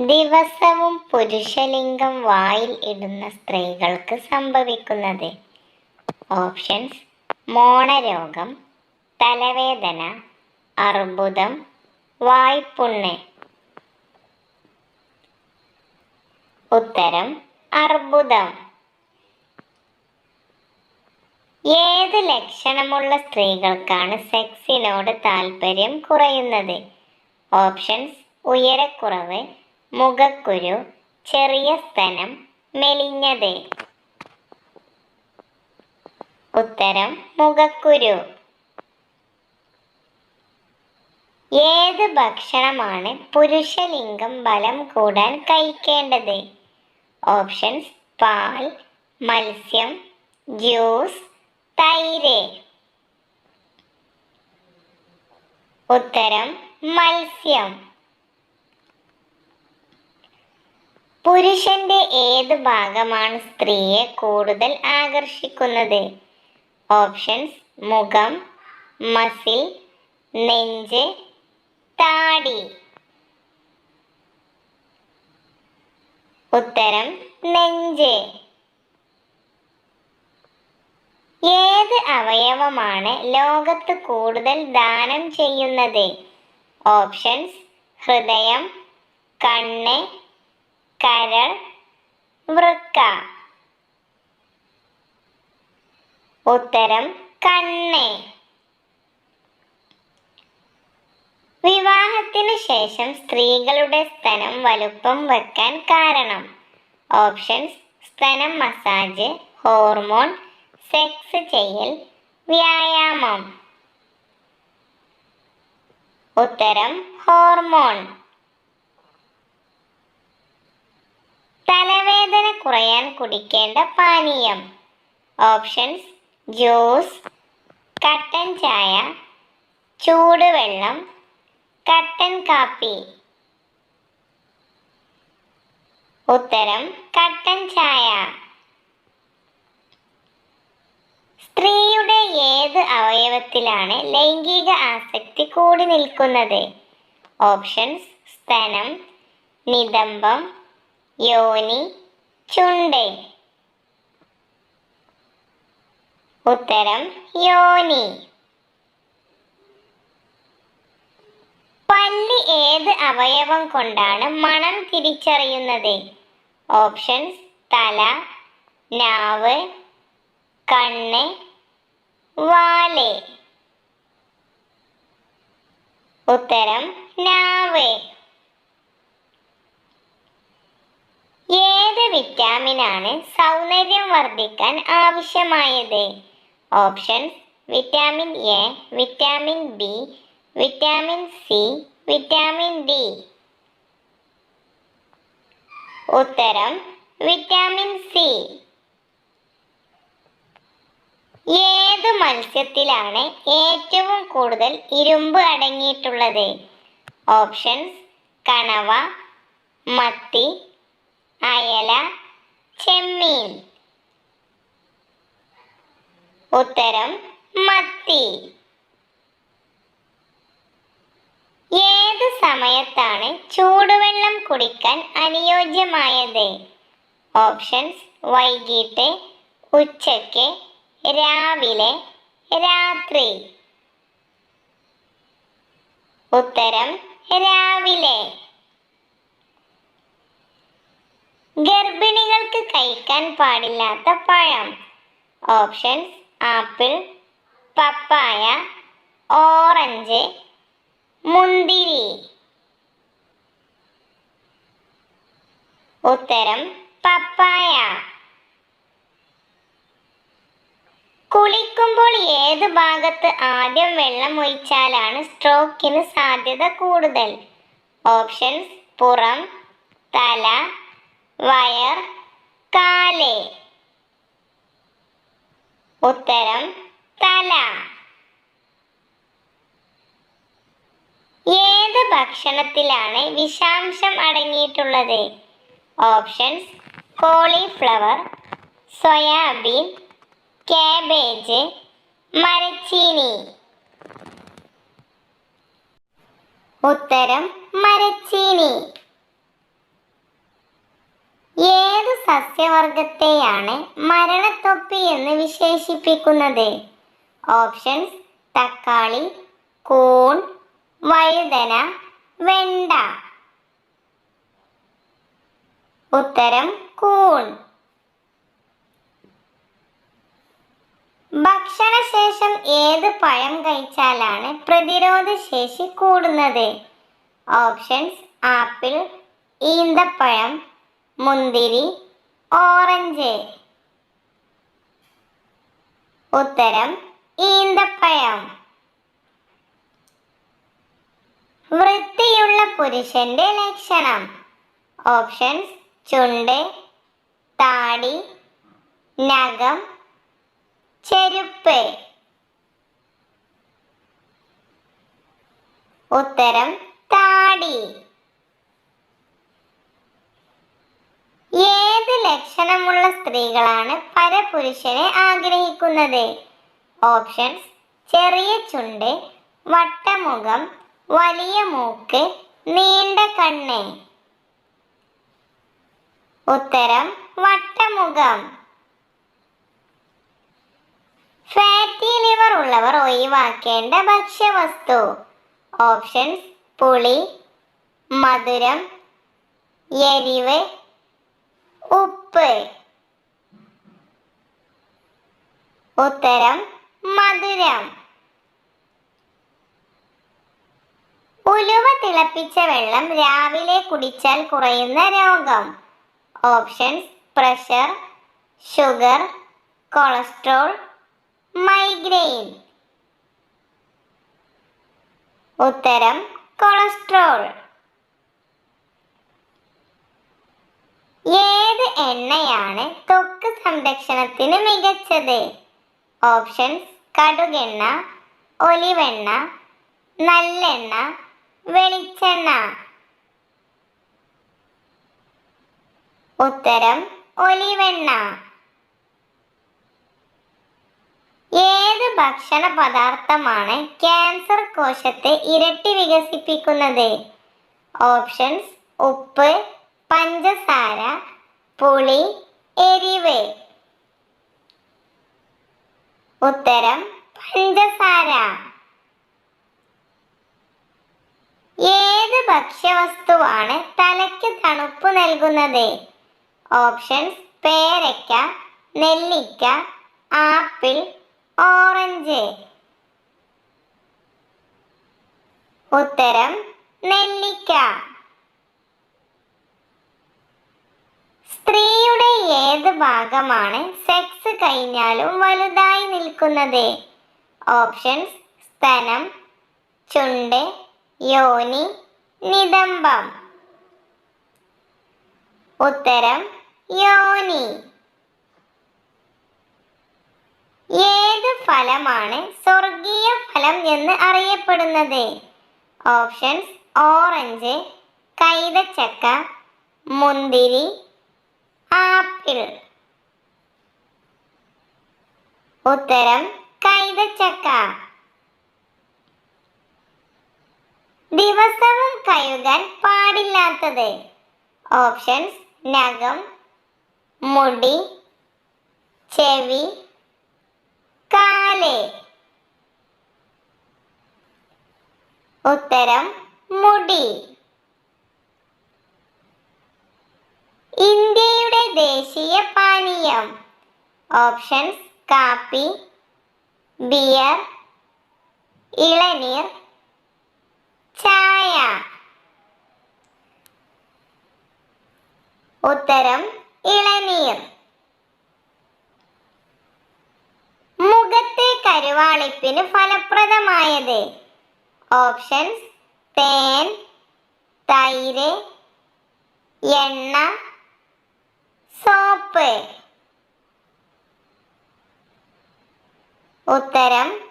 ദിവസവും പുരുഷലിംഗം വായിൽ ഇടുന്ന സ്ത്രീകൾക്ക് സംഭവിക്കുന്നത്. ഓപ്ഷൻസ് മോണരോഗം തലവേദന അർബുദം വായ്പുണ്ണ്. ഉത്തരം അർബുദം. ഏത് ലക്ഷണമുള്ള സ്ത്രീകൾക്കാണ് സെക്സിനോട് താല്പര്യം കുറയുന്നത്? ഓപ്ഷൻസ് ഉയരക്കുറവ് മുഖക്കുരു ചെറിയ സ്തനം മെലിഞ്ഞത്. ഉത്തരം മുഖക്കുരു. ഏത് ഭക്ഷണമാണ് പുരുഷലിംഗം ബലം കൂടാൻ കഴിക്കേണ്ടത്? ഓപ്ഷൻസ് പാൽ മത്സ്യം ജ്യൂസ് തൈര്. ഉത്തരം മത്സ്യം. പുരുഷന്റെ ഏത് ഭാഗമാണ് സ്ത്രീയെ കൂടുതൽ ആകർഷിക്കുന്നത്? ഓപ്ഷൻസ് മുഖം മസിൽ നെഞ്ച് താടി. ഉത്തരം നെഞ്ച്. ഏത് അവയവമാണ് ലോകത്ത് കൂടുതൽ ദാനം ചെയ്യുന്നത്? ഓപ്ഷൻസ് ഹൃദയം കണ്ണ് കരൾ വൃക്ക. ഉത്തരം കണ്ണ്. വിവാഹത്തിനു ശേഷം സ്ത്രീകളുടെ സ്തനം വലുപ്പം വെക്കാൻ കാരണം. ഓപ്ഷൻസ് സ്തനം മസാജ് ഹോർമോൺ സെക്സ് ചെയ്യൽ വ്യായാമം. ഉത്തരം ഹോർമോൺ. തലവേദന കുറയാൻ കുടിക്കേണ്ട പാനീയം. ഓപ്ഷൻസ് ജ്യൂസ് കട്ടൻ ചായ ചൂടുവെള്ളം കട്ടൻ കാപ്പി. ഉത്തരം കട്ടൻ ചായ. സ്ത്രീയുടെ ഏത് അവയവത്തിലാണ് ലൈംഗിക ആസക്തി കൂടി നിൽക്കുന്നത്? ഓപ്ഷൻസ് സ്തനം നിതംബം യോനി ചുണ്ട്. ഉത്തരം യോനി. പല്ലി ഏത് അവയവം കൊണ്ടാണ് മണം തിരിച്ചറിയുന്നത്? ഓപ്ഷൻസ് തല നാവ് കണ്ണ് വാൽ. ഉത്തരം നാവ്. ഏത് വിറ്റാമിനാണ് സൗന്ദര്യം വർദ്ധിക്കാൻ ആവശ്യമായത്? Options vitamin A vitamin B vitamin C vitamin D. ഉത്തരം വിറ്റാമിൻ സി. ഏത് മത്സ്യത്തിലാണ് ഏറ്റവും കൂടുതൽ ഇരുമ്പ് അടങ്ങിയിട്ടുള്ളത്? ഓപ്ഷൻസ് കണവ മത്തി അയല ചെമ്മീൻ. ഉത്തരം മത്തി. ഏത് സമയത്താണ് ചൂടുവെള്ളം കുടിക്കാൻ അനുയോജ്യമായത്? ഓപ്ഷൻസ് വൈകിട്ട് ഉച്ചയ്ക്ക് രാവിലെ രാത്രി. ഉത്തരം രാവിലെ. കഴിക്കാൻ പാടില്ലാത്ത പഴം. ഓപ്ഷൻസ് ആപ്പിൾ പപ്പായ ഓറഞ്ച് മുന്തിരി. ഉത്തരം പപ്പായ. കുളിക്കുമ്പോൾ ഏത് ഭാഗത്ത് ആദ്യം വെള്ളം ഒഴിച്ചാലാണ് സ്ട്രോക്കിന് സാധ്യത കൂടുതൽ? ഓപ്ഷൻസ് പുറം തല വയർ കാൽ. ഉത്തരം തല. ഏത് ഭക്ഷണത്തിലാണ് വിഷാംശം അടങ്ങിയിട്ടുള്ളത്? ഓപ്ഷൻസ് കോളിഫ്ലവർ സോയാബീൻ കാബേജ് മരച്ചീനി. ഉത്തരം മരച്ചീനി. സസ്യവർഗത്തെയാണ് മരണത്തൊപ്പി എന്ന് വിശേഷിപ്പിക്കുന്നത്. ഓപ്ഷൻസ് തക്കാളി കൂൺ വഴുതന വെണ്ട. ഉത്തരം കൂൺ. ഭക്ഷണശേഷം ഏത് പഴം കഴിച്ചാലാണ് പ്രതിരോധ ശേഷി കൂടുന്നത്? ഓപ്ഷൻസ് ആപ്പിൾ ഈന്തപ്പഴം മുന്തിരി ഓറഞ്ച്. ഉത്തരം ഈന്തപ്പഴം. വൃത്തിയുള്ള പുരുഷന്റെ ലക്ഷണം. ഓപ്ഷൻസ് ചുണ്ട് താടി നഖം ചെരുപ്പ്. ഉത്തരം താടി. ഏത് ലക്ഷണമുള്ള സ്ത്രീകളാണ് പരപുരുഷനെ ആഗ്രഹിക്കുന്നത്? ഓപ്ഷൻസ് ചെറിയ ചുണ്ട് വട്ടമുഖം വലിയ മൂക്ക് നീണ്ട കണ്ണ്. ഉത്തരം വട്ടമുഖം. ഫാറ്റി ലിവർ ഉള്ളവർ ഒഴിവാക്കേണ്ട ഭക്ഷ്യവസ്തു. ഓപ്ഷൻസ് പുളി മധുരം എരിവ് ഉപ്പ്. ഉത്തരം മധുരം. ഉലുവ തിളപ്പിച്ച വെള്ളം രാവിലെ കുടിച്ചാൽ കുറയുന്ന രോഗം. Options pressure sugar cholesterol migraine. ഉത്തരം കൊളസ്ട്രോൾ. ഏത് എണ്ണയാണ് ത്വക്ക് സംരക്ഷണത്തിന് മികച്ചത്? ഓപ്ഷൻസ് കടുകെണ്ണ ഒലിവെണ്ണ നല്ലെണ്ണ വെളിച്ചെണ്ണ. ഉത്തരം ഒലിവെണ്ണ. ഏത് ഭക്ഷണ പദാർത്ഥമാണ് ക്യാൻസർ കോശത്തെ ഇരട്ടി വികസിപ്പിക്കുന്നത്? ഓപ്ഷൻസ് ഉപ്പ് പഞ്ചസാര പുളി എരിവ്. ഉത്തരം പഞ്ചസാര. ഏത് ഭക്ഷ്യവസ്തുവാണ് തലയ്ക്ക് തണുപ്പ് നൽകുന്നത്? ഓപ്ഷൻസ് പേരയ്ക്ക നെല്ലിക്ക ആപ്പിൾ ഓറഞ്ച്. ഉത്തരം നെല്ലിക്ക സ്ത്രീയുടെ ഏത് ഭാഗമാണ് സെക്സ് കഴിഞ്ഞാലും വലുതായി നിൽക്കുന്നത്. ഓപ്ഷൻസ് സ്തനം ചുണ്ട് യോനി നിതംബം. ഉത്തരം യോനി. ഏത് ഫലമാണ് സ്വർഗീയ ഫലം എന്ന് അറിയപ്പെടുന്നത്? ഓപ്ഷൻസ് ഓറഞ്ച് കൈതച്ചക്ക മുന്തിരി ആപ്പിൾ. ഉത്തരം കൈതച്ചക്ക. ദിവസവും കഴുകാൻ പാടില്ലാത്തത്. ഓപ്ഷൻസ് നഖം മുടി ചെവി കാൽ. ഉത്തരം മുടി. ഇന്ത്യയുടെ ദേശീയ പാനീയം. ഓപ്ഷൻസ് കാപ്പി ബിയർ ഇളനീർ ചായ. ഉത്തരം ഇളനീർ. മുഖത്തെ കരുവാളിപ്പിന് ഫലപ്രദമായത് ഓപ്ഷൻസ് തേൻ തൈര് എണ്ണ സോപ്പ്. ഉത്തരം തൈര്